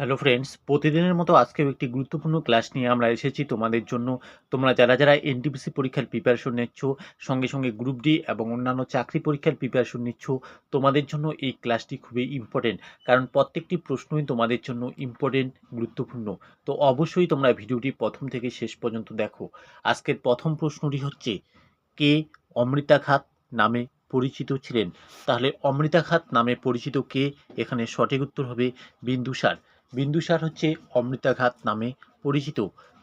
Hello friends প্রতিদিনের মতো আজকেও একটি গুরুত্বপূর্ণ ক্লাস নিয়ে আমরা এসেছি তোমাদের জন্য। তোমরা যারা যারা এনটিপিসি পরীক্ষার প্রিপারেশন নিচ্ছ, সঙ্গে সঙ্গে গ্রুপ ডি এবং অন্যান্য চাকরি পরীক্ষার প্রিপারেশন নিচ্ছ, তোমাদের জন্য এই ক্লাসটি খুবই ইম্পর্টেন্ট কারণ প্রত্যেকটি প্রশ্নই তোমাদের জন্য ইম্পর্টেন্ট গুরুত্বপূর্ণ। তো অবশ্যই তোমরা ভিডিওটি প্রথম থেকে শেষ পর্যন্ত দেখো। আজকের প্রথম প্রশ্নটি হচ্ছে, কে অমৃতা খাত নামে পরিচিত ছিলেন? তাহলে অমৃতা খাত নামে পরিচিত কে? এখানে সঠিক উত্তর হবে বিন্দুসার বিন্দুসার হচ্ছে অমৃতাঘাত নামে পরিচিত।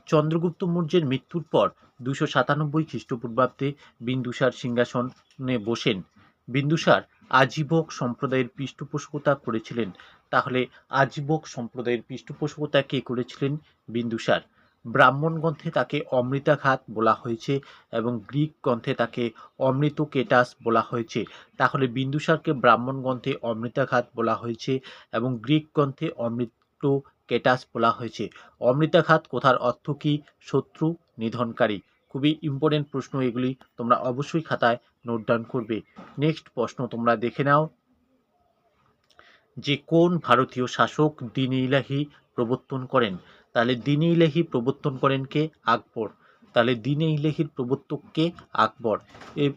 চন্দ্রগুপ্ত মৌর্যের মৃত্যুর পর দুশো সাতানব্বই খ্রিস্টপূর্বাব্দে বিন্দুসার সিংহাসনে বসেন। বিন্দুসার আজীবক সম্প্রদায়ের পৃষ্ঠপোষকতা করেছিলেন। তাহলে আজীবক সম্প্রদায়ের পৃষ্ঠপোষকতা কে করেছিলেন? বিন্দুসার। ব্রাহ্মণ গ্রন্থে তাকে অমৃতাঘাত বলা হয়েছে এবং গ্রিক গ্রন্থে তাকে অমৃত কেটাস বলা হয়েছে। তাহলে বিন্দুসারকে ব্রাহ্মণ গ্রন্থে অমৃতাঘাত বলা হয়েছে এবং গ্রিক গ্রন্থে অমৃত কেটাস বলা হয়েছে। অমৃতাঘাত কোথার অর্থ কি? শত্রু, নিধনকারী। খুবই ইম্পর্টেন্ট প্রশ্ন এগুলি। তোমরা অবশ্যই খাতায় নোট ডাউন করবে। নেক্সট প্রশ্ন তোমরা দেখে নাও। যে কোন ভারতীয় শাসক দিন ইলাহি প্রবর্তন করেন? তাহলে দিন ইলাহি প্রবর্তন করেন কে? আকবর। তাহলে দিন ইলাহির প্রবর্তককে আকবর। এ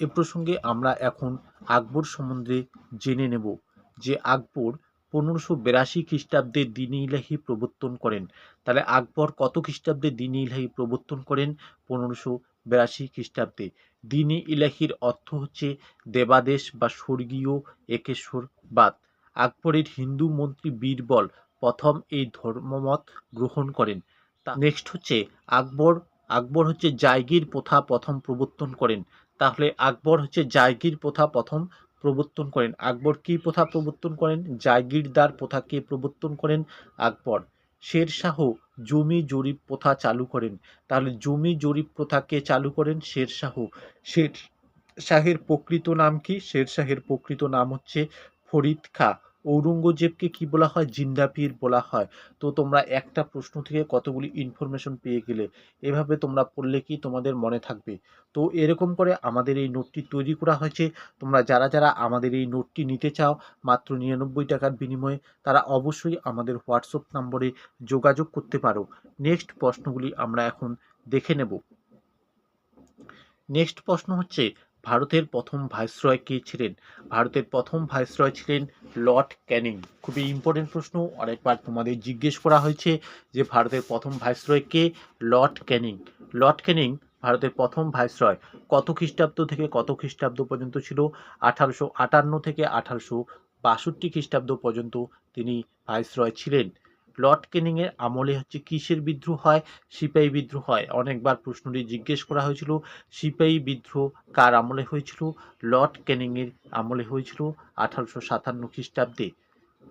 এ প্রসঙ্গে আমরা এখন আকবর সম্বন্ধে জেনে নেব যে আকবর পনেরোশো বিরাশি খ্রিস্টাব্দে দিন ইলাহি প্রবর্তন করেন। তাহলে আকবর কত খ্রিস্টাব্দে দিন ইলাহি প্রবর্তন করেন? পনেরোশো বিরাশি খ্রিস্টাব্দে। দিন ইলাহির অর্থ হচ্ছে দেবাদেশ বা স্বর্গীয় একেশ্বরবাদ। আকবরের হিন্দু মন্ত্রী বীরবল প্রথম এই ধর্মমত গ্রহণ করেন। তা নেক্সট হচ্ছে আকবর। আকবর হচ্ছে জায়গির প্রথা প্রথম প্রবর্তন করেন। তাহলে আকবর হচ্ছে জায়গির প্রথা প্রথম প্রবর্তন করেন। আকবর কি প্রথা প্রবর্তন করেন? জাগিরদার প্রথাকে প্রবর্তন করেন? আকবর। শের শাহ জমি জরিপ প্রথা চালু করেন। তাহলে জমি জরিপ প্রথাকে চালু করেন? শের শাহ। শের শাহের প্রকৃত নাম কি? শেরশাহের প্রকৃত নাম হচ্ছে ফরিদ খা। ঔরঙ্গজেবকে কি বলা হয়, জিন্দাপির বলা হয়? তো তোমরা একটা প্রশ্ন থেকে কতগুলি ইনফরমেশন পেয়ে গেলে, এভাবে তোমরা পড়লে কি তোমাদের মনে থাকবে? তো এরকম করে আমাদের এই নোটটি তৈরি করা হয়েছে। তোমরা যারা যারা আমাদের এই নোটটি নিতে চাও, মাত্র নিরানব্বই টাকার বিনিময়ে, তারা অবশ্যই আমাদের হোয়াটসঅ্যাপ নম্বরে যোগাযোগ করতে পারো। নেক্সট প্রশ্নগুলি আমরা এখন দেখে নেব। নেক্সট প্রশ্ন হচ্ছে ভারতের প্রথম ভাইসরয় কে ছিলেন, ভারতের প্রথম ভাইসরয় ছিলেন লর্ড ক্যানিং। খুবই ইম্পর্টেন্ট প্রশ্ন অনেকবার তোমাদের জিজ্ঞেস করা হয়েছে যে ভারতের প্রথম ভাইসরয় কে? Lord Canning. লর্ড ক্যানিং ভারতের প্রথম ভাইসরয় কত খ্রিস্টাব্দ থেকে কত খ্রিস্টাব্দ পর্যন্ত ছিল? আঠারোশো আটান্ন থেকে আঠারোশো বাষট্টি খ্রিস্টাব্দ পর্যন্ত তিনি ভাইসরয় ছিলেন। লর্ড কেনিংয়ের আমলে হচ্ছে কিসের বিদ্রোহ হয়? সিপাহী বিদ্রোহ হয়। অনেকবার প্রশ্নটি জিজ্ঞেস করা হয়েছিল, সিপাহী বিদ্রোহ কার আমলে হয়েছিল? লর্ড ক্যানিংয়ের আমলে হয়েছিল আঠারোশো সাতান্ন খ্রিস্টাব্দে।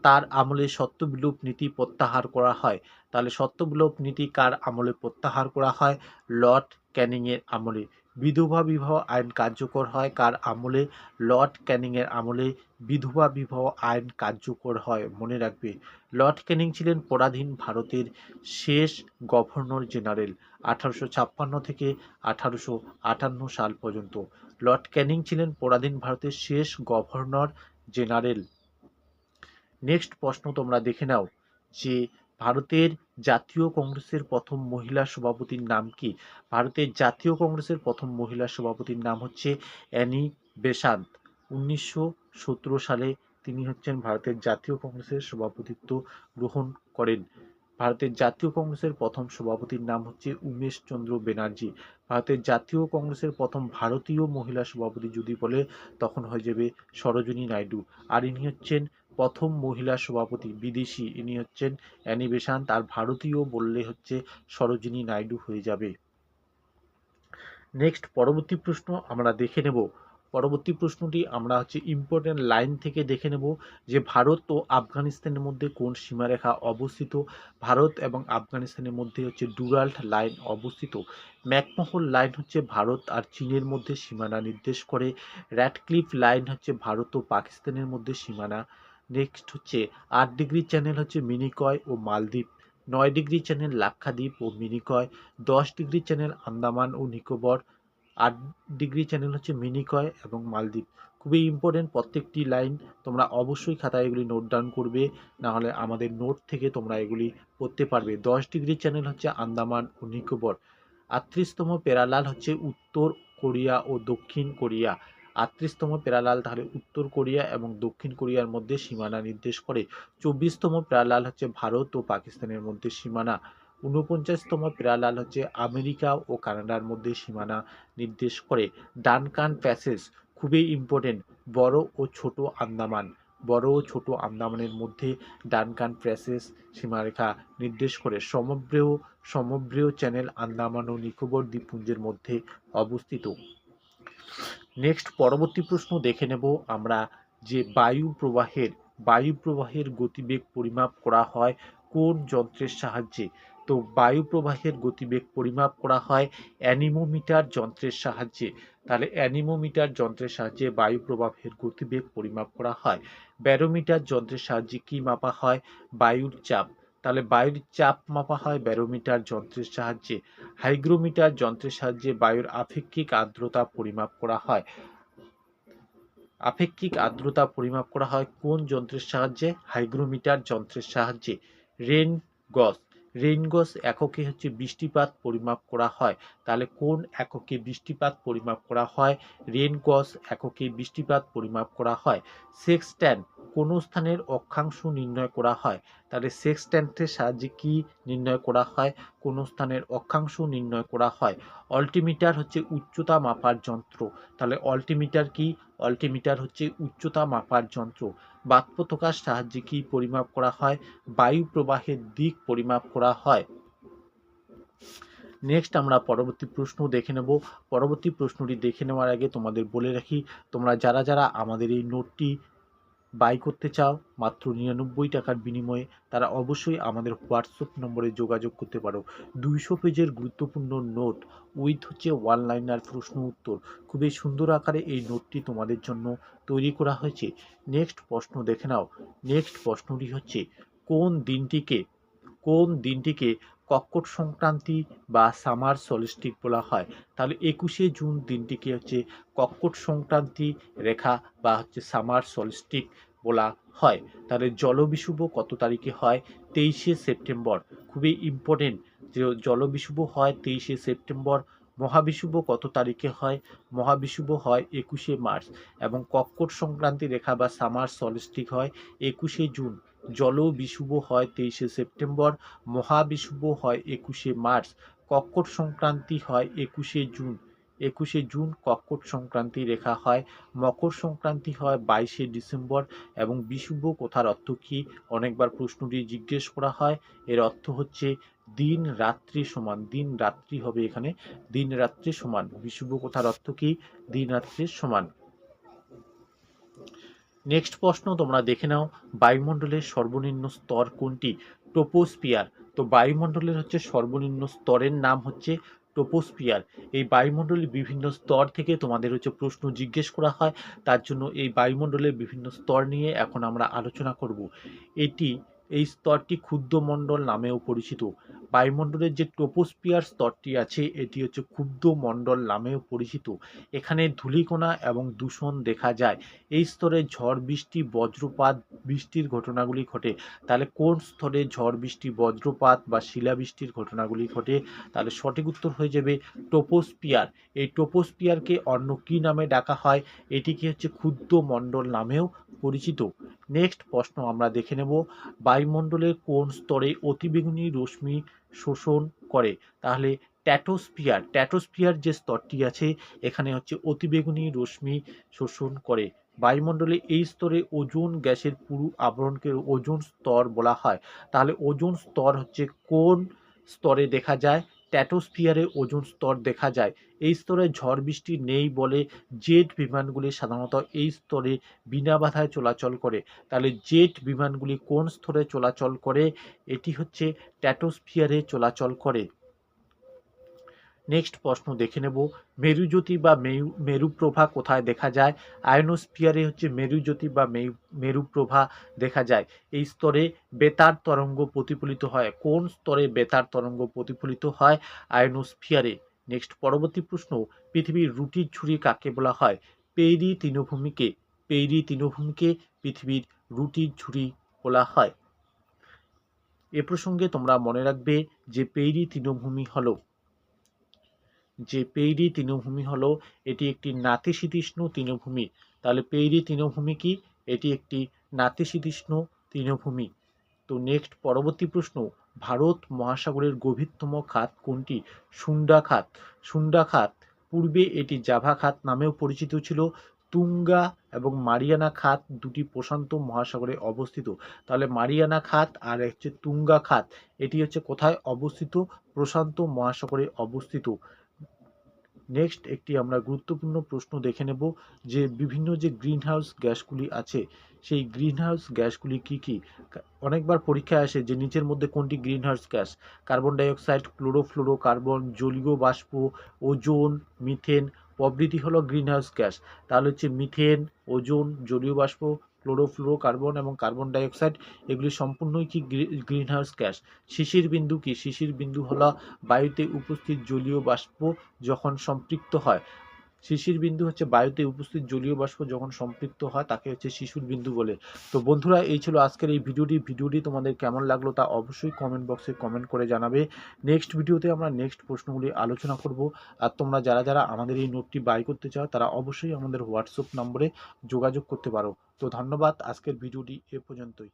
তার আমলে সত্যবিলোপ নীতি প্রত্যাহার করা হয়। তাহলে সত্যবিলোপ নীতি কার আমলে প্রত্যাহার করা হয়? লর্ড ক্যানিংয়ের আমলে। বিধবা বিবাহ আইন কার্যকর হয়, কার আমলে, লর্ড ক্যানিংয়ের আমলে বিধবা বিবাহ আইন কার্যকর হয়, মনে রাখবে। লর্ড ক্যানিং ছিলেন পরাধীন ভারতের শেষ গভর্নর জেনারেল আঠারোশো ছাপ্পান্ন থেকে আঠারোশো আটান্ন সাল পর্যন্ত। লর্ড ক্যানিং ছিলেন পরাধীন ভারতের শেষ গভর্নর জেনারেল। নেক্সট প্রশ্ন তোমরা দেখে নাও যে ভারতের জাতীয় কংগ্রেসের প্রথম মহিলা সভাপতির নাম কি? ভারতের জাতীয় কংগ্রেসের প্রথম মহিলা সভাপতির নাম হচ্ছে অ্যানি বেসান্ত উনিশশো সতেরো সালে তিনি হচ্ছেন ভারতের জাতীয় কংগ্রেসের সভাপতিত্ব গ্রহণ করেন। ভারতের জাতীয় কংগ্রেসের প্রথম সভাপতির নাম হচ্ছে উমেশ চন্দ্র ব্যানার্জি ভারতের জাতীয় কংগ্রেসের প্রথম ভারতীয় মহিলা সভাপতি যদি বলে, তখন হয়ে যাবে সরোজিনী নাইডু। আর ইনি হচ্ছেন প্রথম মহিলা সভাপতি, বিদেশি। ইনি হচ্ছেন অ্যানি বেসান্ত আর ভারতীয় বললে হচ্ছে সরোজিনী নাইডু হয়ে যাবে। নেক্সট, পরবর্তী প্রশ্ন আমরা দেখে নেব। পরবর্তী প্রশ্নটি আমরা হচ্ছে ইম্পর্টেন্ট লাইন থেকে দেখে নেব যে ভারত ও আফগানিস্তানের মধ্যে কোন সীমারেখা অবস্থিত? ভারত এবং আফগানিস্তানের মধ্যে হচ্ছে ডুরাল্ট লাইন অবস্থিত। ম্যাকমোহল লাইন হচ্ছে ভারত আর চীনের মধ্যে সীমানা নির্দেশ করে। র্যাডক্লিফ লাইন হচ্ছে ভারত ও পাকিস্তানের মধ্যে সীমানা নেক্সট হচ্ছে আট ডিগ্রি চ্যানেল হচ্ছে মিনিকয় ও মালদ্বীপ নয় ডিগ্রি চ্যানেল লাক্ষাদ্বীপ ও মিনিকয় দশ ডিগ্রি চ্যানেল আন্দামান ও নিকোবর আট ডিগ্রি চ্যানেল হচ্ছে মিনিকয় এবং মালদ্বীপ খুবই ইম্পর্টেন্ট প্রত্যেকটি লাইন তোমরা অবশ্যই খাতায় এগুলি নোট ডাউন করবে না হলে আমাদের নোট থেকে তোমরা এগুলি পড়তে পারবে। দশ ডিগ্রি চ্যানেল হচ্ছে আন্দামান ও নিকোবর আটত্রিশতম প্যারালাল হচ্ছে উত্তর কোরিয়া ও দক্ষিণ কোরিয়া। আটত্রিশতম প্যারালাল তাহলে উত্তর কোরিয়া এবং দক্ষিণ কোরিয়ার মধ্যে সীমানা নির্দেশ করে। চব্বিশতম প্যারালাল হচ্ছে ভারত ও পাকিস্তানের মধ্যে সীমানা। ঊনপঞ্চাশতম প্যারালাল হচ্ছে আমেরিকা ও কানাডার মধ্যে সীমানা নির্দেশ করে। ডানকান প্যাসেজ খুবই ইম্পর্টেন্ট বড় ও ছোট আন্দামান। বড় ও ছোট আন্দামানের মধ্যে ডানকান প্যাসেজ সীমারেখা নির্দেশ করে। সমগ্রেয় সমগ্রেয় চ্যানেল আন্দামান ও নিকোবর দ্বীপপুঞ্জের মধ্যে অবস্থিত। নেক্সট পরবর্তী প্রশ্ন দেখে নেব আমরা যে বায়ু প্রবাহের বায়ু প্রবাহের গতিবেগ পরিমাপ করা হয় কোন যন্ত্রের সাহায্যে? তো বায়ু প্রবাহের গতিবেগ পরিমাপ করা হয় অ্যানিমোমিটার যন্ত্রের সাহায্যে। তাহলে অ্যানিমোমিটার যন্ত্রের সাহায্যে বায়ু প্রবাহের গতিবেগ পরিমাপ করা হয়। ব্যারোমিটার যন্ত্রের সাহায্যে কি মাপা হয়? বায়ুর চাপ। তাহলে বায়ুর চাপ মাপা হয় ব্যারোমিটার যন্ত্রের সাহায্যে। হাইগ্রোমিটার যন্ত্রের সাহায্যে বায়ুর আপেক্ষিক আর্দ্রতা পরিমাপ করা হয়। আপেক্ষিক আর্দ্রতা পরিমাপ করা হয় কোন যন্ত্রের সাহায্যে? হাইগ্রোমিটার যন্ত্রের সাহায্যে। রেন গস। রেন গস এককে হচ্ছে বৃষ্টিপাত পরিমাপ করা হয়। তাহলে কোন এককে বৃষ্টিপাত পরিমাপ করা হয়? রেন গস এককে বৃষ্টিপাত পরিমাপ করা হয়। সেক্সট্যান্ট কোন স্থানের অক্ষাংশ নির্ণয় করা হয়? তাহলে সেক্সট্যান্টের সাহায্যে কি নির্ণয় করা হয়? কোন স্থানের অক্ষাংশ নির্ণয় করা হয়? অল্টিমিটার হচ্ছে উচ্চতা মাপার যন্ত্র। তাহলে অল্টিমিটার কি? অল্টিমিটার হচ্ছে উচ্চতা মাপার যন্ত্র। বাত পতাকার সাহায্যে কি পরিমাপ করা হয়? বায়ু প্রবাহের দিক পরিমাপ করা হয়। নেক্সট আমরা পরবর্তী প্রশ্ন দেখে নেব। পরবর্তী প্রশ্নটি দেখে নেওয়ার আগে তোমাদের বলে রাখি, তোমরা যারা যারা আমাদের এই নোটটি বাই করতে চাও মাত্র নিরানব্বই টাকার বিনিময়ে তারা অবশ্যই আমাদের হোয়াটসঅ্যাপ নম্বরে যোগাযোগ করতে পারো। দুইশো পেজের গুরুত্বপূর্ণ নোট উইথ হচ্ছে ওয়ান লাইনার প্রশ্ন উত্তর। খুবই সুন্দর আকারে এই নোটটি তোমাদের জন্য তৈরি করা হয়েছে। নেক্সট প্রশ্ন দেখে নাও। নেক্সট প্রশ্নটি হচ্ছে, কোন দিনটিকে কোন দিনটিকে কর্কট সংক্রান্তি বা সামার সলিস্টিক বলা হয়। তাহলে একুশে জুন দিনটিকে হচ্ছে কর্কট সংক্রান্তি রেখা বা হচ্ছে সামার সলিস্টিক বলা হয়। তাহলে জলবিশুভ কত তারিখে হয়? তেইশে সেপ্টেম্বর। খুবই ইম্পর্টেন্ট যে জলবিশুভ হয় তেইশে সেপ্টেম্বর। মহাবিশুভ কত তারিখে হয়? মহাবিশুভ হয় একুশে মার্চ। এবং কর্কট সংক্রান্তি রেখা বা সামার সলিস্টিক হয় একুশে জুন। জল বিশুভ হয় তেইশে সেপ্টেম্বর, মহাবিশুভ হয় একুশে মার্চ, কর্কট সংক্রান্তি হয় একুশে জুন। একুশে জুন কর্কট সংক্রান্তি রেখা হয়, মকর সংক্রান্তি হয় বাইশে ডিসেম্বর এবং বিশুভ কথার অর্থ কী? অনেকবার প্রশ্নটি জিজ্ঞেস করা হয়, এর অর্থ হচ্ছে দিন রাত্রি সমান, দিন রাত্রি হবে এখানে, দিন রাত্রি সমান। বিশুভ কথার অর্থ কী? দিন রাত্রির সমান। নেক্সট প্রশ্ন তোমরা দেখে নাও, বায়ুমণ্ডলের সর্বনিম্ন স্তর কোনটি? টোপোস্পিয়ার তো বায়ুমণ্ডলের হচ্ছে সর্বনিম্ন স্তরের নাম হচ্ছে টোপোস্পিয়ার এই বায়ুমণ্ডলের বিভিন্ন স্তর থেকে তোমাদের হচ্ছে প্রশ্ন জিজ্ঞেস করা হয়। তার জন্য এই বায়ুমণ্ডলের বিভিন্ন স্তর নিয়ে এখন আমরা আলোচনা করব। এটি এই স্তরটি ক্ষুদ্রমণ্ডল নামেও পরিচিত। বায়ুমণ্ডলের যে টোপোস্পিয়ার স্তরটি আছে, এটি হচ্ছে ক্ষুদ্র মণ্ডল নামেও পরিচিত। এখানে ধূলিকণা এবং দূষণ দেখা যায়। এই স্তরে ঝড়, বৃষ্টি, বজ্রপাত, বৃষ্টির ঘটনাগুলি ঘটে। তাহলে কোন স্তরে ঝড়, বৃষ্টি, বজ্রপাত বা শিলাবৃষ্টির ঘটনাগুলি ঘটে? তাহলে সঠিক উত্তর হয়ে যাবে টোপোস্পিয়ার এই টোপোস্পিয়ারকে অন্য কী নামে ডাকা হয়? এটিকে হচ্ছে ক্ষুদ্র মণ্ডল নামেও পরিচিত। নেক্সট প্রশ্ন আমরা দেখে নেব। বায়ুমণ্ডলের কোন স্তরে অতিবেগুনি রশ্মি শোষণ করে? তাহলে ট্যাটোস্পিয়ার ট্যাটোস্পিয়ার যে স্তরটি আছে, এখানে হচ্ছে অতিবেগুনি রশ্মি শোষণ করে। বায়ুমণ্ডলে এই স্তরে ওজোন গ্যাসের পুরু আবরণকে ওজোন স্তর বলা হয়। তাহলে ওজোন স্তর হচ্ছে কোন স্তরে দেখা যায়? ট্যাটোস্ফিয়ারে ওজন স্তর দেখা যায়। এই স্তরে ঝড় বৃষ্টি নেই বলে জেট বিমানগুলি সাধারণত এই স্তরে বিনা বাধায় চলাচল করে। তাহলে জেট বিমানগুলি কোন স্তরে চলাচল করে? এটি হচ্ছে ট্যাটোস্ফিয়ারে চলাচল করে। নেক্সট প্রশ্ন দেখে নেব। মেরুজ্যোতি বা মেরু, মেরুপ্রভা কোথায় দেখা যায়? আয়নোস্ফিয়ারে হচ্ছে মেরুজ্যোতি বা মেয়ু মেরুপ্রভা দেখা যায়। এই স্তরে বেতার তরঙ্গ প্রতিফলিত হয়। কোন স্তরে বেতার তরঙ্গ প্রতিফলিত হয়? আয়নোস্ফিয়ারে। নেক্সট পরবর্তী প্রশ্ন, পৃথিবীর রুটির ঝুড়ি কাকে বলা হয়? পেইরি তৃণভূমিকে পেইরি তৃণভূমিকে পৃথিবীর রুটির ঝুড়ি বলা হয়। এ প্রসঙ্গে তোমরা মনে রাখবে যে পেইরি তৃণভূমি হলো যে পেইরি তৃণভূমি হলো, এটি একটি নাতিশীতোষ্ণ তৃণভূমি। তাহলে পেইরি তৃণভূমি কি? এটি একটি নাতিশীতোষ্ণ তৃণভূমি। তো নেক্সট পরবর্তী প্রশ্ন, ভারত মহাসাগরের গভীরতম খাত কোনটি? সুন্ডা খাত। সুন্ডা খাত, পূর্বে এটি জাভা খাত নামেও পরিচিত ছিল। তুঙ্গা এবং মারিয়ানা খাত দুটি প্রশান্ত মহাসাগরে অবস্থিত। তাহলে মারিয়ানা খাত আর হচ্ছে তুঙ্গা খাত, এটি হচ্ছে কোথায় অবস্থিত? প্রশান্ত মহাসাগরে অবস্থিত। নেক্সট একটি আমরা গুরুত্বপূর্ণ প্রশ্ন দেখে নেব যে বিভিন্ন যে গ্রিনহাউস গ্যাসগুলি আছে, সেই গ্রিনহাউস গ্যাসগুলি কি কি? অনেকবার পরীক্ষায় আসে যে নিচের মধ্যে কোনটি greenhouse gas carbon dioxide chlorofluorocarbon জলীয় বাষ্প, ওজোন মিথেন প্রভৃতি হলো গ্রিনহাউস গ্যাস তাহলে হচ্ছে মিথেন ওজোন, জলীয় বাষ্প ক্লোরোফ্লোরো কার্বন এবং কার্বন ডাইঅক্সাইড, এগুলি সম্পূর্ণই কি গ্রিনহাউস গ্যাস? শিশির বিন্দু কি? শিশির বিন্দু হলো বায়ুতে উপস্থিত জলীয় বাষ্প যখন সম্পৃক্ত হয়। শিশির বিন্দু হচ্ছে বায়ুতে উপস্থিত জলীয় বাষ্প যখন সম্পৃক্ত হয়, তাকে হচ্ছে শিশুর বিন্দু বলে। তো বন্ধুরা, এই ছিল আজকের এই ভিডিওটি। ভিডিওটি তোমাদের কেমন লাগল তা অবশ্যই কমেন্ট বক্সে কমেন্ট করে জানাবে। নেক্সট ভিডিওতে আমরা নেক্সট প্রশ্নগুলি আলোচনা করব। আর তোমরা যারা যারা আমাদের এই নোটটি বাই করতে চাও, তারা অবশ্যই আমাদের হোয়াটসঅ্যাপ নম্বরে যোগাযোগ করতে পারো। তো ধন্যবাদ, আজকের ভিডিওটি এ পর্যন্তই।